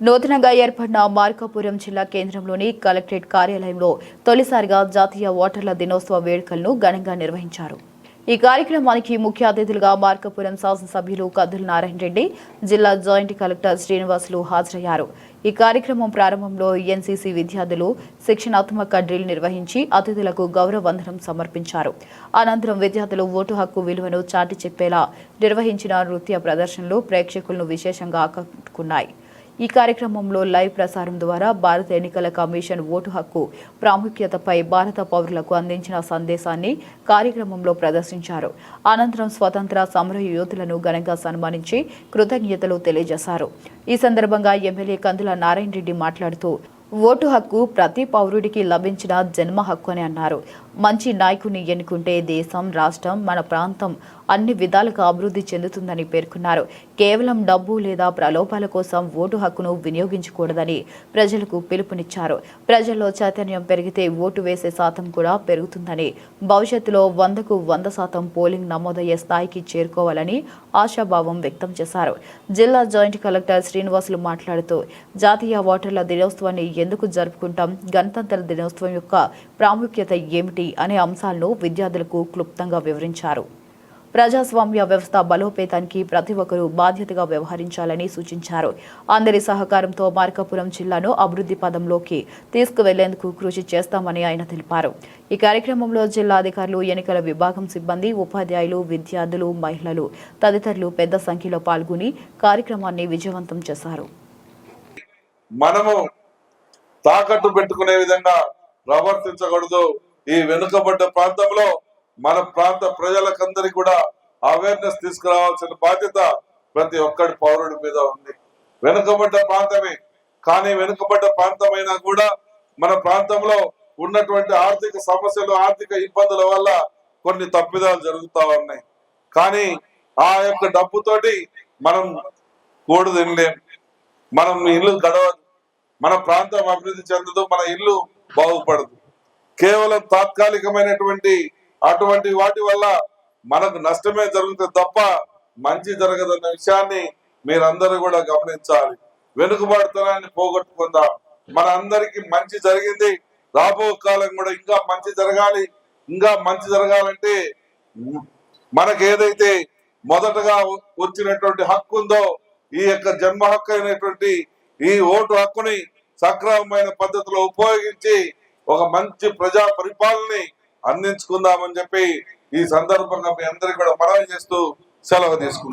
నూతనంగా ఏర్పడిన మార్కాపురం జిల్లా కేంద్రంలోని కలెక్టరేట్ కార్యాలయంలో తొలిసారిగా జాతీయ ఓటర్ల దినోత్సవ వేడుకలను ఘనంగా నిర్వహించారు. ఈ కార్యక్రమానికి ముఖ్య అతిథులుగా మార్కాపురం శాసనసభ్యులు కద్దుల నారాయణ రెడ్డి జిల్లా జాయింట్ కలెక్టర్ శ్రీనివాసులు హాజరయ్యారు. ఈ కార్యక్రమం ప్రారంభంలో ఎన్సీసీ విద్యార్థులు శిక్షణాత్మక డ్రిల్ నిర్వహించి అతిథులకు గౌరవ వందనం సమర్పించారు. అనంతరం విద్యార్థులు ఓటు హక్కు విలువను చాటి చెప్పేలా నిర్వహించిన నృత్య ప్రదర్శనలు ప్రేక్షకులను విశేషంగా ఆకట్టుకున్నాయి. ఈ కార్యక్రమంలో లైవ్ ప్రసారం ద్వారా భారత ఎన్నికల కమిషన్ ఓటు హక్కు ప్రాముఖ్యతపై భారత పౌరులకు అందించిన సందేశాన్ని కార్యక్రమంలో ప్రదర్శించారు. అనంతరం స్వతంత్ర సమర యోధులను ఘనంగా సన్మానించి కృతజ్ఞతలు తెలియజేశారు. ఈ సందర్భంగా ఎమ్మెల్యే కందుల నారాయణ రెడ్డి మాట్లాడుతూ ఓటు హక్కు ప్రతి పౌరుడికి లభించిన జన్మ హక్కు అని అన్నారు. మంచి నాయకుని ఎన్నుకుంటే దేశం రాష్ట్రం మన ప్రాంతం అన్ని విధాలుగా అభివృద్ధి చెందుతుందని పేర్కొన్నారు. కేవలం డబ్బు లేదా ప్రలోభాల కోసం ఓటు హక్కును వినియోగించకూడదని ప్రజలకు పిలుపునిచ్చారు. ప్రజల్లో చైతన్యం పెరిగితే ఓటు వేసే శాతం కూడా పెరుగుతుందని భవిష్యత్తులో వందకు వంద శాతం పోలింగ్ నమోదయ్యే స్థాయికి చేరుకోవాలని ఆశాభావం వ్యక్తం చేశారు. జిల్లా జాయింట్ కలెక్టర్ శ్రీనివాసులు మాట్లాడుతూ జాతీయ ఓటర్ల దినోత్సవాన్ని ఎందుకు జరుపుకుంటాం? గణతంత్ర దినోత్సవం యొక్క ప్రాముఖ్యత ఏమిటి అనే అంశాలను విద్యార్థులకు క్లుప్తంగా వివరించారు. ప్రజాస్వామ్య వ్యవస్థ బలోపేతానికి ప్రతి ఒక్కరూ బాధ్యతగా వ్యవహరించాలని సూచించారు. అందరి సహకారంతో మార్కాపురం జిల్లాను అభివృద్ధి పదంలోకి తీసుకువెళ్ళేందుకు కృషి చేస్తామని ఆయన తెలిపారు. ఈ కార్యక్రమంలో జిల్లా అధికారులు ఎన్నికల విభాగం సిబ్బంది ఉపాధ్యాయులు విద్యార్థులు మహిళలు తదితరులు పెద్ద సంఖ్యలో పాల్గొని కార్యక్రమాన్ని విజయవంతం చేశారు. మనము తాకట్టు పెట్టుకునే విధంగా ప్రవర్తించకూడదు. ఈ వెనుకబడ్డ ప్రాంతంలో మన ప్రాంత ప్రజలకందరికీ కూడా అవేర్నెస్ తీసుకురావాల్సిన బాధ్యత ప్రతి ఒక్కడి పౌరుడి మీద ఉంది. వెనుకబడ్డ ప్రాంతమే. కానీ వెనుకబడ్డ ప్రాంతమైనా కూడా మన ప్రాంతంలో ఉన్నటువంటి ఆర్థిక సమస్యలు ఆర్థిక ఇబ్బందుల వల్ల కొన్ని తప్పిదాలు జరుగుతూ ఉన్నాయి. కానీ ఆ యొక్క డబ్బుతోటి మనం కూడు తినలేం. మనం ఇల్లు గడవదు. మన ప్రాంతం అభివృద్ధి చెందదు మన ఇల్లు బాగుపడదు. కేవలం తాత్కాలికమైనటువంటి అటువంటి వాటి వల్ల మనకు నష్టమే జరుగుతుంది తప్ప మంచి జరగదన్న విషయాన్ని మీరందరూ కూడా గమనించాలి. వెనుకబాటుతనాన్ని పోగొట్టుకుందాం. మన అందరికి మంచి జరిగింది. రాబో కాలం కూడా ఇంకా మంచి జరగాలి. ఇంకా మంచి జరగాలంటే మనకు ఏదైతే మొదటగా వచ్చినటువంటి హక్కు ఉందో ఈ యొక్క జన్మ హక్కు అయినటువంటి ఈ ఓటు హక్కుని సక్రమమైన పద్ధతిలో ఉపయోగించి ఒక మంచి ప్రజా పరిపాలనని అందించుకుందామని చెప్పి ఈ సందర్భంగా మీ అందరికి కూడా మనవి చేస్తూ సెలవు తీసుకుంటాం